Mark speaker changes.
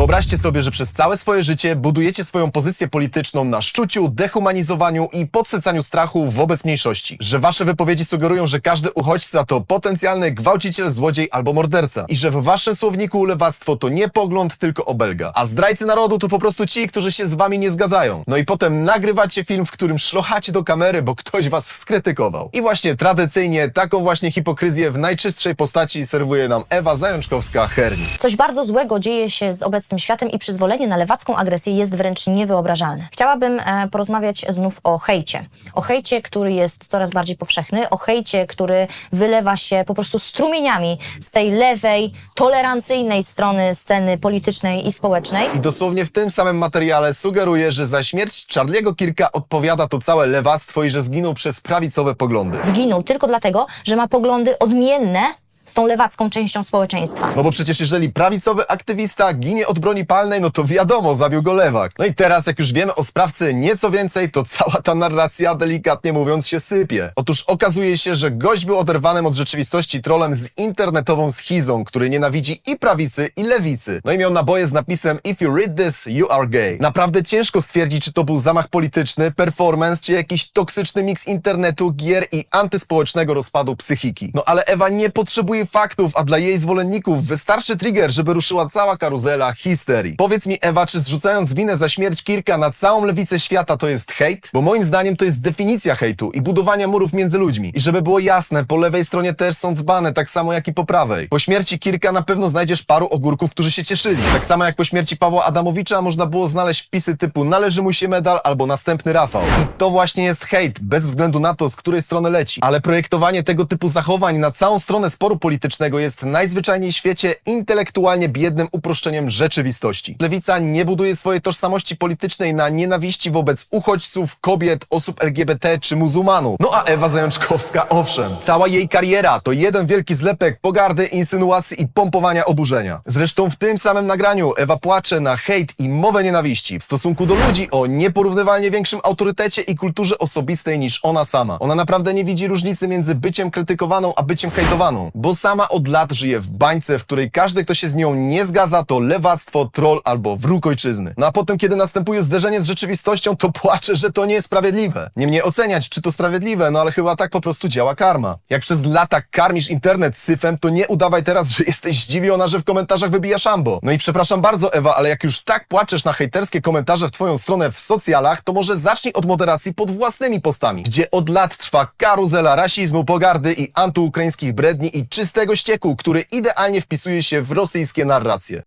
Speaker 1: Wyobraźcie sobie, że przez całe swoje życie budujecie swoją pozycję polityczną na szczuciu, dehumanizowaniu i podsycaniu strachu wobec mniejszości. Że wasze wypowiedzi sugerują, że każdy uchodźca to potencjalny gwałciciel, złodziej albo morderca. I że w waszym słowniku lewactwo to nie pogląd, tylko obelga. A zdrajcy narodu to po prostu ci, którzy się z wami nie zgadzają. No i potem nagrywacie film, w którym szlochacie do kamery, bo ktoś was skrytykował. I właśnie tradycyjnie taką właśnie hipokryzję w najczystszej postaci serwuje nam Ewa Zajączkowska-Herni.
Speaker 2: Coś bardzo złego dzieje się z obecnym światem i przyzwolenie na lewacką agresję jest wręcz niewyobrażalne. Chciałabym e, porozmawiać znów o hejcie. O hejcie, który jest coraz bardziej powszechny, o hejcie, który wylewa się po prostu strumieniami z tej lewej, tolerancyjnej strony sceny politycznej i społecznej.
Speaker 1: I dosłownie w tym samym materiale sugeruje, że za śmierć Charlie'ego Kirka odpowiada to całe lewactwo i że zginął przez prawicowe poglądy.
Speaker 2: Zginął tylko dlatego, że ma poglądy odmienne z tą lewacką częścią społeczeństwa.
Speaker 1: No bo przecież jeżeli prawicowy aktywista ginie od broni palnej, no to wiadomo, zabił go lewak. No i teraz, jak już wiemy o sprawcy nieco więcej, to cała ta narracja, delikatnie mówiąc, się sypie. Otóż okazuje się, że gość był oderwanym od rzeczywistości trolem z internetową schizą, który nienawidzi i prawicy, i lewicy. No i miał naboje z napisem If you read this, you are gay. Naprawdę ciężko stwierdzić, czy to był zamach polityczny, performance, czy jakiś toksyczny miks internetu, gier i antyspołecznego rozpadu psychiki. No ale Ewa nie potrzebuje faktów, a dla jej zwolenników wystarczy trigger, żeby ruszyła cała karuzela histerii. Powiedz mi, Ewa, czy zrzucając winę za śmierć Kirka na całą lewicę świata to jest hejt? Bo moim zdaniem to jest definicja hejtu i budowania murów między ludźmi. I żeby było jasne, po lewej stronie też są dzbane, tak samo jak i po prawej. Po śmierci Kirka na pewno znajdziesz paru ogórków, którzy się cieszyli. Tak samo jak po śmierci Pawła Adamowicza można było znaleźć wpisy typu należy mu się medal albo następny Rafał. I to właśnie jest hejt, bez względu na to, z której strony leci. Ale projektowanie tego typu zachowań na całą stronę sporu politycznego jest najzwyczajniej w świecie intelektualnie biednym uproszczeniem rzeczywistości. Lewica nie buduje swojej tożsamości politycznej na nienawiści wobec uchodźców, kobiet, osób LGBT czy muzułmanów. No a Ewa Zajączkowska, owszem, cała jej kariera to jeden wielki zlepek pogardy, insynuacji i pompowania oburzenia. Zresztą w tym samym nagraniu Ewa płacze na hejt i mowę nienawiści w stosunku do ludzi o nieporównywalnie większym autorytecie i kulturze osobistej niż ona sama. Ona naprawdę nie widzi różnicy między byciem krytykowaną a byciem hejtowaną, bo sama od lat żyje w bańce, w której każdy, kto się z nią nie zgadza, to lewactwo, troll albo wróg ojczyzny. No a potem, kiedy następuje zderzenie z rzeczywistością, to płacze, że to. Nie mnie oceniać, czy to sprawiedliwe, no ale chyba tak po prostu działa karma. Jak przez lata karmisz internet syfem, to nie udawaj teraz, że jesteś zdziwiona, że w komentarzach wybija szambo. No i przepraszam bardzo, Ewa, ale jak już tak płaczesz na hejterskie komentarze w twoją stronę w socjalach, to może zacznij od moderacji pod własnymi postami, gdzie od lat trwa karuzela rasizmu, pogardy i antyukraińskich bredni i czystego ścieku, który idealnie wpisuje się w rosyjskie narracje.